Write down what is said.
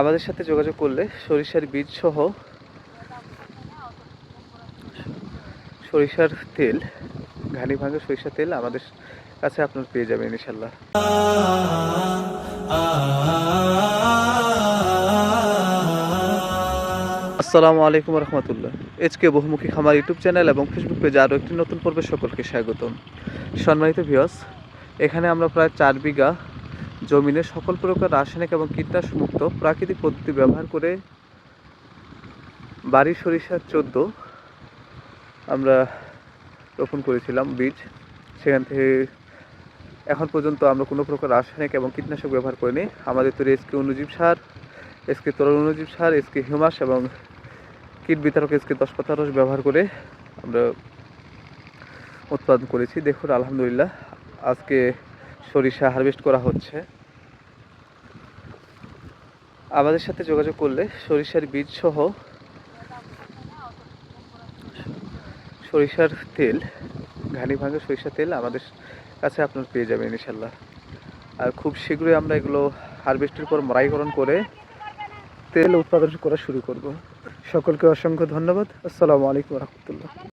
আমাদের সাথে যোগাযোগ করলে সরিষার বীজ সহ সরিষার তেল, ঘানি ভাঙা সরিষার তেল আমাদের কাছে আপনার পেয়ে যাবেন ইনশাল্লাহ আসসালামু আলাইকুম রহমতুল্লাহ এইচকে বহুমুখী খামার ইউটিউব চ্যানেল এবং ফেসবুক পেজে আরও একটি নতুন পর্বে সকলকে স্বাগতম। সম্মানিত ভিওস এখানে আমরা প্রায় চার বিঘা জমিনে সকল প্রকার রাসায়নিক এবং কীটনাশক মুক্ত প্রাকৃতিক পদ্ধতি ব্যবহার করে বাড়ি সরিষার চোদ্দ আমরা রোপণ করেছিলাম বীজ। সেখান থেকে এখন পর্যন্ত আমরা কোনো প্রকার রাসায়নিক এবং কীটনাশক ব্যবহার করিনি। আমাদের তৈরি এসকে অনুজীব সার এসকে তরল অনুজীব সার এসকে হিউমাস এবং কীট বিতারক এসকে দশ পাতা রস ব্যবহার করে আমরা উৎপাদন করেছি। দেখুন, আলহামদুলিল্লাহ, আজকে সরিষা হারভেস্ট করা হচ্ছে। আমাদের সাথে যোগাযোগ করলে সরিষার বীজ সহ সরিষার তেল, ঘানি ভাঙা সরিষার তেল আমাদের কাছে আপনার পেয়ে যাবেন ইনশাল্লাহ আর খুব শীঘ্রই আমরা এগুলো হারভেস্টের পর মরাইকরণ করে তেল উৎপাদন করা শুরু করব। সকলকে অসংখ্য ধন্যবাদ। আসসালামু আলাইকুম রহমতুল্লাহ।